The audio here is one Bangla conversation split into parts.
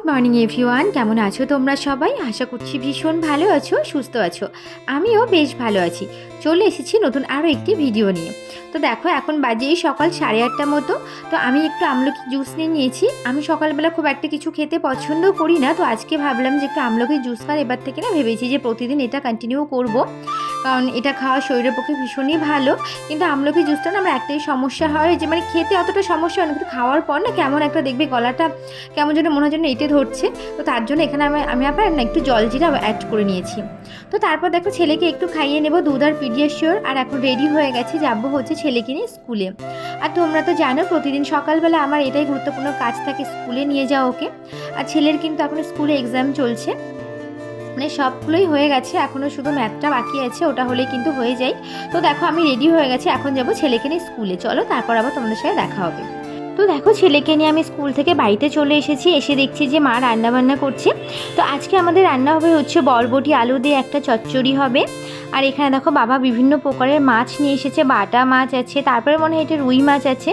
গুড মর্নিং এভরিওয়ান কেমন আছো তোমরা সবাই? আশা করছি ভীষণ ভালো আছো, সুস্থ আছো। আমিও বেশ ভালো আছি। চলে এসেছি নতুন আরও একটি ভিডিও নিয়ে। তো দেখো, এখন বাজে এই সকাল সাড়ে আটটা মতো। তো আমি একটু আমলকি জুস নিয়ে নিয়েছি। আমি সকালবেলা খুব একটা কিছু খেতে পছন্দ করি না। তো আজকে ভাবলাম যে একটু আমলকি জুস খাওয়ার এবার থেকে না ভেবেছি যে প্রতিদিন এটা কন্টিনিউ করব। কারণ এটা খাওয়া শরীরের পক্ষে ভীষণই ভালো। কিন্তু আমলকি জুসটা না আমার একটাই সমস্যা হয় যে মানে খেতে অতটা সমস্যা হয় না, কিন্তু খাওয়ার পর না কেমন একটা দেখবে গলাটা কেমন যেন মনে হয় যেন এঁটে ধরছে। তো তার জন্য এখানে আমি আমি আবার না একটু জল জিরা অ্যাড করে নিয়েছি। তো তারপর দেখো ছেলেকে একটু খাইয়ে নেব, দুধ আর পিডিয়াশিওর আর এখন রেডি হয়ে গেছে, যাব হচ্ছে ছেলেকে নিয়ে স্কুলে। আর তোমরা তো জানো প্রতিদিন সকালবেলা আমার এটাই গুরুত্বপূর্ণ কাজ থাকে স্কুলে নিয়ে যাওয়া ওকে আর ছেলের কিন্তু এখন স্কুলে এক্সাম চলছে। মানে সবগুলোই হয়ে গেছে এখনও শুধু ম্যাথটা বাকি আছে, ওটা হলে কিন্তু হয়ে যায়। তো দেখো আমি রেডি হয়ে গেছি, এখন যাব ছেলেকে নিয়ে স্কুলে। চলো, তারপর আবার তোমাদের সাথে দেখা হবে। তো দেখো ছেলেকে নিয়ে আমি স্কুল থেকে বাড়িতে চলে এসেছি, এসে দেখছি যে মা রান্না বান্না করছে। তো আজকে আমাদের রান্না হবে হচ্ছে বরবটি আলু দিয়ে একটা চচ্চড়ি হবে। আর এখানে দেখো বাবা বিভিন্ন প্রকারের মাছ নিয়ে এসেছে, বাটা মাছ আছে, তারপরে মনে হয় এটা রুই মাছ আছে।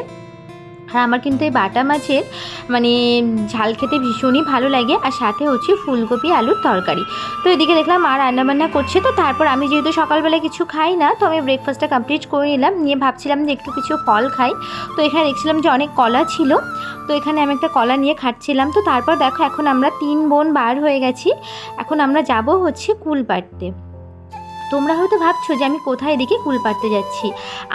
আর আমার কিন্তু এই বাটা মাছের মানে ঝাল খেতে ভীষণই ভালো লাগে। আর সাথে হচ্ছে ফুলকপি, আলুর তরকারি। তো এদিকে দেখলাম মা রান্নাবান্না করছে। তো তারপর আমি যেহেতু সকালবেলা কিছু খাই না, তো আমি ব্রেকফাস্টটা কমপ্লিট করে নিলাম। নিয়ে ভাবছিলাম যে একটু কিছু ফল খাই। তো এখানে দেখছিলাম যে অনেক কলা ছিল। তো এখানে আমি একটা কলা নিয়ে খাচ্ছিলাম। তো তারপর দেখো, এখন আমরা তিন বোন বার হয়ে গেছি। এখন আমরা যাব হচ্ছে কুল পাড়তে তোমরা হয়তো ভাবছ যে আমি কোথায় এদিকে কুল পাড়তে যাচ্ছি।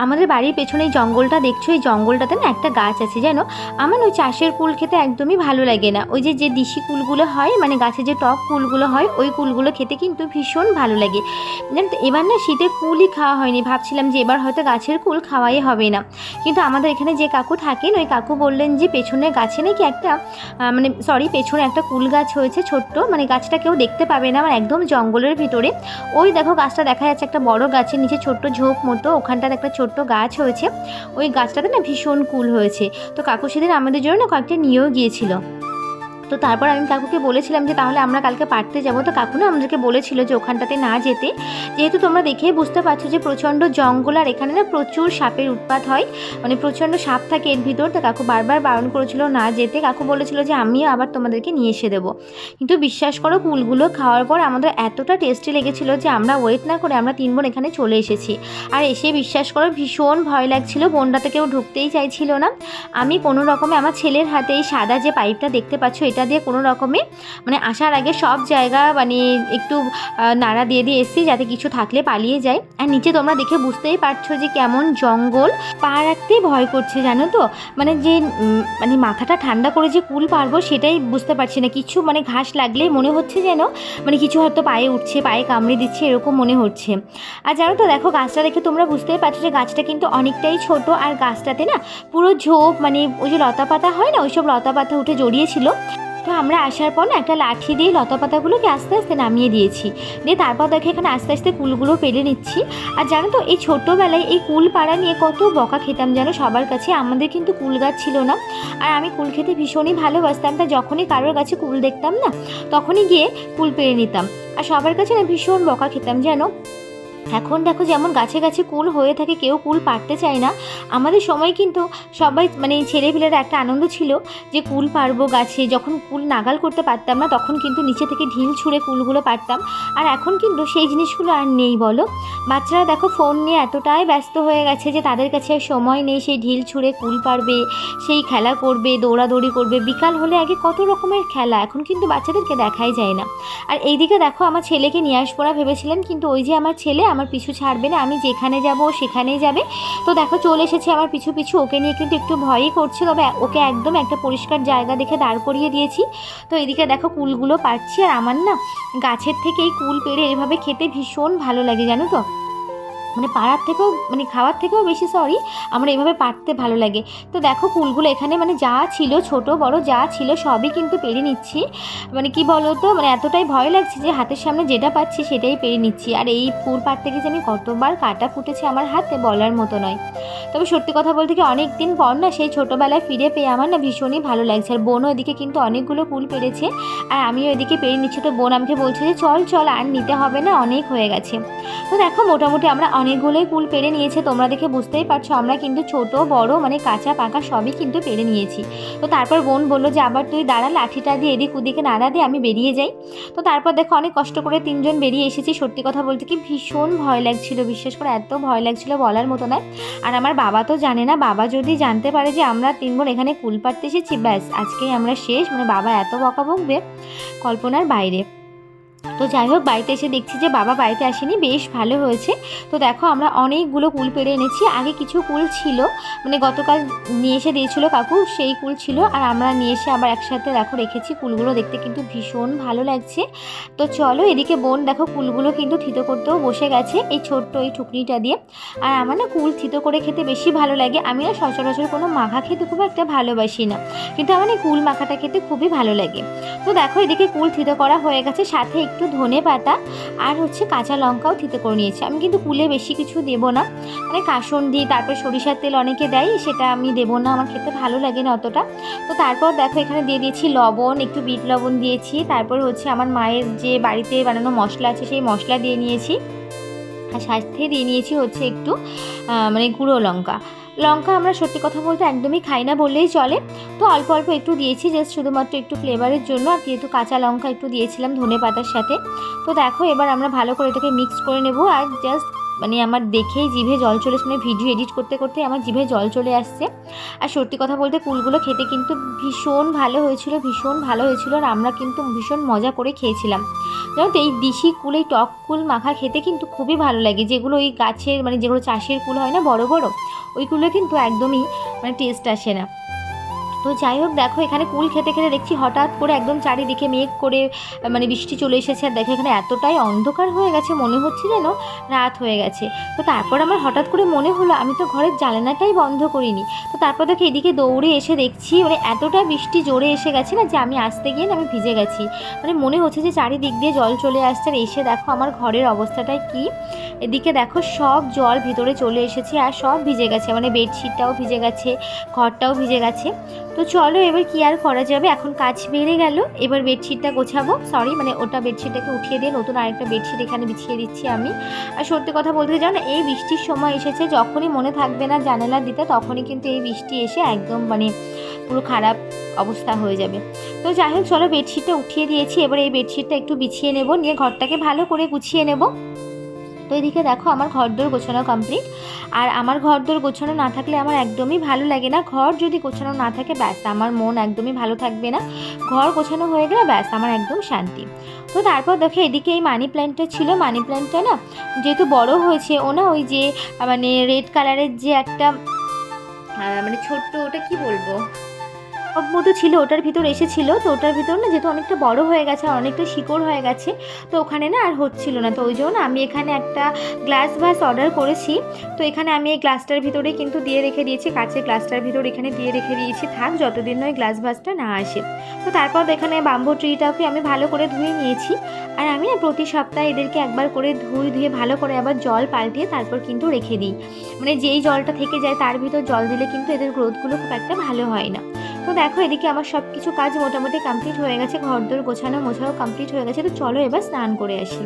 আমাদের বাড়ির পেছনে জঙ্গলটা দেখছ, এই জঙ্গলটাতে না একটা গাছ আছে, জানো? আমার ওই চাষের কুল খেতে একদমই ভালো লাগে না। ওই যে যে দিশি কুলগুলো হয় মানে গাছে যে টক কুলগুলো হয়, ওই কুলগুলো খেতে কিন্তু ভীষণ ভালো লাগে। জানো তো, এবার না শীতে কুলই খাওয়া হয়নি। ভাবছিলাম যে এবার হয়তো গাছের কুল খাওয়াই হবে না। কিন্তু আমাদের এখানে যে কাকু থাকেন, ওই কাকু বললেন যে পেছনে গাছে নাকি একটা মানে সরি পেছনে একটা কুল গাছ হয়েছে ছোট্ট। মানে গাছটা কেউ দেখতে পাবে না, আমার একদম জঙ্গলের ভিতরে। ওই দেখো গাছটা দেখা যাচ্ছে একটা বড় গাছের নিচে ছোট্ট ঝোপ মতো ওখানটার একটা ছোট্ট গাছ হয়েছে। ওই গাছটাতে না ভীষণ কুল হয়েছে। তো কাকু সেদিন আমাদের জন্য না কয়েকটা নিয়েও গিয়েছিল। তো তারপর আমি কাকুকে বলেছিলাম যে তাহলে আমরা কালকে পারতে যাব। তো কাকু না আমাদেরকে বলেছিল যে ওখানটাতে না যেতে। যেহেতু তোমরা দেখেই বুঝতে পারছ যে প্রচণ্ড জঙ্গল আর এখানে না প্রচুর সাপের উৎপাত হয় মানে প্রচণ্ড সাপ থাকে এর ভিতর। তো কাকু বারবার বারণ করেছিল না যেতে। কাকু বলেছিল যে আমিও আবার তোমাদেরকে নিয়ে এসে দেবো। কিন্তু বিশ্বাস করো কুলগুলো খাওয়ার পর আমাদের এতটা টেস্টি লেগেছিল যে আমরা ওয়েট না করে আমরা তিন বোন এখানে চলে এসেছি। আর এসে বিশ্বাস করো, ভীষণ ভয় লাগছিল। বোনটাতে কেউ ঢুকতেই চাইছিল না। আমি কোনো রকমে আমার ছেলের হাতে এই সাদা যে পাইপটা দেখতে পাচ্ছ, এটা দিয়ে কোনো রকমে মানে আসার আগে সব জায়গা মানে একটু নাড়া দিয়ে দিয়ে এসেছি যাতে কিছু থাকলে পালিয়ে যায় আর নিচে তোমরা দেখে বুঝতেই পারছ যে কেমন জঙ্গল। পা রাখতেই ভয় করছে, জানো তো? মানে যে মানে মাথাটা ঠান্ডা করে যে কুল পারব সেটাই বুঝতে পারছি না। কিছু মানে ঘাস লাগলেই মনে হচ্ছে যেন মানে কিছু হয়তো পায়ে উঠছে, পায়ে কামড়ে দিচ্ছে, এরকম মনে হচ্ছে। আর জানো তো, দেখো গাছটা দেখে তোমরা বুঝতেই পারছ যে গাছটা কিন্তু অনেকটাই ছোট। আর গাছটাতে না পুরো ঝোপ মানে ওই যে লতা পাতা হয় না, ওইসব লতা পাতা উঠে জড়িয়েছিল তো আমরা আসার পর না একটা লাঠি দিয়ে লতা পাতাগুলোকে আস্তে আস্তে নামিয়ে দিয়েছি। দিয়ে তারপর দেখে এখানে আস্তে আস্তে কুলগুলো পেরে নিচ্ছি। আর জানো তো, এই ছোটোবেলায় এই কুল পাড়া নিয়ে কত বকা খেতাম যেন সবার কাছে। আমাদের কিন্তু কুল গাছ ছিল না। আর আমি কুল খেতে ভীষণই ভালোবাসতাম। তা যখনই কারোর কাছে কুল দেখতাম না, তখনই গিয়ে কুল পেরে নিতাম। আর সবার কাছে না ভীষণ বকা খেতাম জানো এখন দেখো যেমন গাছে গাছে কুল হয়ে থাকে, কেউ কুল পারতে চায় না। আমাদের সময় কিন্তু সবাই মানে ছেলেপিলেরা একটা আনন্দ ছিল যে কুল পারব গাছে। যখন কুল নাগাল করতে পারতাম না, তখন কিন্তু নিচে থেকে ঢিল ছুঁড়ে কুলগুলো পারতাম আর এখন কিন্তু সেই জিনিসগুলো আর নেই বলো। বাচ্চারা দেখো ফোন নিয়ে এতটাই ব্যস্ত হয়ে গেছে যে তাদের কাছে আর সময় নেই। সেই ঢিল ছুঁড়ে কুল পারবে সেই খেলা করবে, দৌড়াদৌড়ি করবে। বিকাল হলে আগে কত রকমের খেলা, এখন কিন্তু বাচ্চাদেরকে দেখাই যায় না। আর এইদিকে দেখো আমার ছেলেকে নিয়ে আসব ভেবেছিলেন, কিন্তু ওই যে আমার ছেলে আমার পিছু ছাড়বে না, আমি যেখানে যাব সেখানেই যাবে। তো দেখো, চলে এসেছে আমার পিছু পিছু। ওকে নিয়ে কিন্তু একটু ভয়ই করছে, তবে ওকে একদম একটা পরিষ্কার জায়গা দেখে দাঁড় করিয়ে দিয়েছি। তো এদিকে দেখো, কুলগুলো পাচ্ছি আর আমার না গাছের থেকে এই কুল পেরে এভাবে খেতে ভীষণ ভালো লাগে, জানো তো? মানে পাড়ার থেকেও মানে খাওয়ার থেকেও বেশি সরি আমার এভাবে পাড়তে ভালো লাগে। তো দেখো কুলগুলো এখানে মানে যা ছিল, ছোট, বড় যা ছিল, সবই কিন্তু পেরে নিচ্ছি। মানে কি বলো তো মানে এতটাই ভয় লাগছে যে হাতের সামনে যেটা পাচ্ছি সেটাই পেরে নিচ্ছি। আর এই ফুল পাড়তে গিয়ে আমি কতবার কাটা ফুটেছে আমার হাতে বলার মতো নয়। তবে সত্যি কথা বলতে কি অনেক দিন পর না সেই ছোটোবেলায় ফিরে পেয়ে আমার না ভীষণই ভালো লাগছে। আর বোনও এদিকে কিন্তু অনেকগুলো কুল পেরেছে। আর আমিও এদিকে পেরে নিচ্ছি। তো বোন আমাকে বলছে যে, চল চল, আর নিতে হবে না, অনেক হয়ে গেছে। তো দেখো মোটামুটি আমরা অনেকগুলোই কুল পেরে নিয়েছে, তোমরা দেখে বুঝতেই পারছ। আমরা কিন্তু ছোট, বড় মানে কাঁচা, পাকা সবই কিন্তু পেরে নিয়েছি। তো তারপর বোন বলল যে, আবার তুই দাঁড়া, লাঠিটা দিয়ে এদিক ওদিকে নাড়া দিয়ে আমি বেরিয়ে যাই। তো তারপর দেখো অনেক কষ্ট করে তিনজন বেরিয়ে এসেছি। সত্যি কথা বলতে কি ভীষণ ভয় লাগছিল, বিশ্বাস করে এত ভয় লাগছিল বলার মতো নয়। আর আমার বাবা তো জানে না, বাবা যদি জানতে পারে যে আমরা তিন বোন এখানে কুল পাড়তে এসেছি, ব্যাস, আজকেই আমরা শেষ। মানে বাবা এত বকা বকবে কল্পনার বাইরে। তো যাই হোক, বাড়িতে এসে দেখছি যে বাবা বাড়িতে আসেনি। বেশ ভালো হয়েছে। তো দেখো, আমরা অনেকগুলো কুল পেরে এনেছি। আগে কিছু কুল ছিল মানে গতকাল নিয়ে এসে দিয়েছিল কাকু, সেই কুল ছিল। আর আমরা নিয়ে এসে আবার একসাথে দেখো রেখেছি কুলগুলো। দেখতে কিন্তু ভীষণ ভালো লাগছে। তো চলো, এদিকে বোন দেখো কুলগুলো কিন্তু থিতো করতেও বসে গেছে, এই ছোট্ট এই ঠুকনিটা দিয়ে। আর আমার না কুল থিতো করে খেতে বেশি ভালো লাগে। আমি না সচরাচর কোনো মাখা খেতে খুব একটা ভালোবাসি না। কিন্তু আমার এই কুল মাখাটা খেতে খুবই ভালো লাগে। তো দেখো, এদিকে কুল থিতো করা হয়ে গেছে। সাথে একটু ধনে পাতা আর হচ্ছে কাঁচা লঙ্কাও থিতে করে নিয়েছি। আমি কিন্তু কুলে বেশি কিছু দেবো না। মানে কাসন দিই তারপর সরিষার তেল অনেকে দেয়, সেটা আমি দেবো না। আমার খেতে ভালো লাগে না অতটা। তো তারপর দেখো এখানে দিয়ে দিয়েছি লবণ, একটু বিট লবণ দিয়েছি। তারপর হচ্ছে আমার মায়ের যে বাড়িতে বানানো মশলা আছে, সেই মশলা দিয়ে নিয়েছি। আর সাথে দিয়ে নিয়েছি হচ্ছে একটু মানে গুঁড়ো লঙ্কা। লঙ্কা আমরা সত্যি কথা বলতে একদমই খাই না বললেই চলে। তো অল্প অল্প একটু দিয়েছি জাস্ট শুধুমাত্র একটু ফ্লেভারের জন্য। আর যেহেতু কাঁচা লঙ্কা একটু দিয়েছিলাম ধনে পাতার সাথে। তো দেখো, এবার আমরা ভালো করে এটাকে মিক্স করে নেব। আর জাস্ট মানে আমার দেখেই জিভে জল চলে মানে ভিডিও এডিট করতে করতে আমার জিভে জল চলে আসছে। আর সত্যি কথা বলতে কুলগুলো খেতে কিন্তু ভীষণ ভালো হয়েছিল, ভীষণ ভালো হয়েছিল। আর আমরা কিন্তু ভীষণ মজা করে খেয়েছিলাম। জানো তো, এই দিশি কুল, এই টক কুল মাখা খেতে কিন্তু খুবই ভালো লাগে। যেগুলো ওই গাছের মানে যেগুলো চাষের কুল হয় না, বড় বড় ওইগুলো কিন্তু একদমই মানে টেস্ট আসে না। তো যাই হোক, দেখো এখানে কুল খেতে খেতে দেখছি হঠাৎ করে একদম চারিদিকে মেঘ করে মানে বৃষ্টি চলে এসেছে। আর দেখো এখানে এতটাই অন্ধকার হয়ে গেছে, মনে হচ্ছে যেন রাত হয়ে গেছে। তো তারপর আমার হঠাৎ করে মনে হলো, আমি তো ঘরের জানালাটাই বন্ধ করিনি। তো তারপর দেখো এদিকে দৌড়ে এসে দেখছি মানে এতটা বৃষ্টি জোরে এসে গেছে না যে আমি আসতে গিয়ে না আমি ভিজে গেছি। মানে মনে হচ্ছে যে চারিদিক দিয়ে জল চলে আসছে। আর এসে দেখো আমার ঘরের অবস্থাটাই কি? এদিকে দেখো সব জল ভিতরে চলে এসেছে, আর সব ভিজে গেছে। মানে বেডশিটটাও ভিজে গেছে, ঘরটাও ভিজে গেছে। তো চলো এবার কি আর করা যাবে? এখন কাজ বেড়ে গেল। এবার বেডশিটটা গোছাবো। সরি মানে ওটা বেডশিটটাকে উঠিয়ে দিয়ে নতুন আরেকটা বেডশিট এখানে বিছিয়ে দিচ্ছি আমি। আর সত্যি কথা বলতে জানো, এই বৃষ্টির সময় এসেছে, যখনই মনে থাকবে না জানালা দিতে, তখনই কিন্তু এই বৃষ্টি এসে একদম মানে পুরো খারাপ অবস্থা হয়ে যাবে। তো যাই হোক, চলো বেডশিটটা উঠিয়ে দিয়েছি। এবার এই বেডশিটটা একটু বিছিয়ে নেব। নিয়ে ঘরটাকে ভালো করে গুছিয়ে নেব। তো এদিকে দেখো আমার ঘরদোর গোছানো কমপ্লিট আর আমার ঘরদোর গোছানো না থাকলে আমার একদমই ভালো লাগে না। ঘর যদি গোছানো না থাকে, ব্যাস, আমার মন একদমই ভালো থাকবে না। ঘর গোছানো হয়ে গেলে, ব্যাস, আমার একদম শান্তি। তো তারপর দেখো, এদিকে এই মানি প্ল্যান্টটা ছিল। মানি প্ল্যান্টটা না, যেহেতু বড় হয়েছে, ও না ওই যে মানে রেড কালারের যে একটা মানে ছোট্ট, ওটা কি বলব? মতো ছিল, ওটার ভিতর এসেছিল, তো ওটার ভিতর না যেহেতু অনেকটা বড় হয়ে গেছে আর অনেকটা শিকড় হয়ে গেছে, তো ওখানে না আর হচ্ছিল না। তো ওই জন্য আমি এখানে একটা গ্লাস ভাস অর্ডার করেছি, তো এখানে আমি এই গ্লাসটার ভিতরে কিন্তু দিয়ে রেখে দিয়েছি, কাঁচের গ্লাসটার ভিতর এখানে দিয়ে রেখে দিয়েছি, থাক যতদিন নয় গ্লাস ভাসটা না আসে। তো তারপর এখানে বাম্বু ট্রিটাকে আমি ভালো করে ধুয়ে নিয়েছি, আর আমি প্রতি সপ্তাহে এদেরকে একবার করে ধুয়ে ধুয়ে ভালো করে আবার জল পাল্টিয়ে তারপর কিন্তু রেখে দিই। মানে যেই জলটা থেকে যায় তার ভিতর জল দিলে কিন্তু এদের গ্রোথগুলো খুব একটা ভালো হয় না। তো দেখো, এদিকে আমার সব কিছু কাজ মোটামুটি কমপ্লিট হয়ে গেছে। ঘরদোর গোছানো মোছানো কমপ্লিট হয়ে গেছে। তো চলো এবার স্নান করে আসি।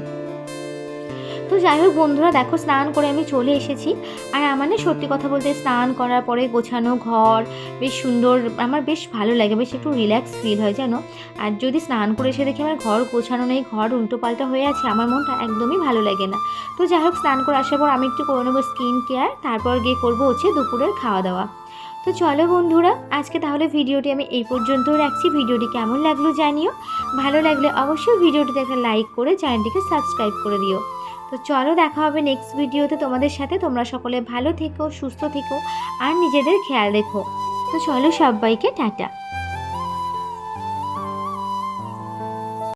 তো যাই হোক বন্ধুরা, দেখো স্নান করে আমি চলে এসেছি। আর আমার না সত্যি কথা বলতে স্নান করার পরে গোছানো ঘর বেশ সুন্দর, আমার বেশ ভালো লাগে, বেশ একটু রিল্যাক্স ফিল হয়, জানো? আর যদি স্নান করে এসে দেখি আমার ঘর গোছানো নেই, ঘর উল্টোপাল্টা হয়ে আছে, আমার মনটা একদমই ভালো লাগে না। তো যাই হোক, স্নান করে আসার পর আমি একটু করে নেব স্কিন কেয়ার তারপর গিয়ে করব হচ্ছে দুপুরের খাওয়া দাওয়া। তো চলো বন্ধুরা, আজকে তাহলে ভিডিওটি আমি এই পর্যন্ত রাখছি। ভিডিওটি কেমন লাগল জানিও। ভালো লাগলে অবশ্যই ভিডিওটি একটা লাইক করে চ্যানেলটিকে সাবস্ক্রাইব করে দিও। তো চলো দেখা হবে নেক্সট ভিডিওতে তোমাদের সাথে। তোমরা সকলে ভালো থেকো, সুস্থ থেকো, আর নিজেদের খেয়াল রেখো। তো চলো সবাইকে টাটা।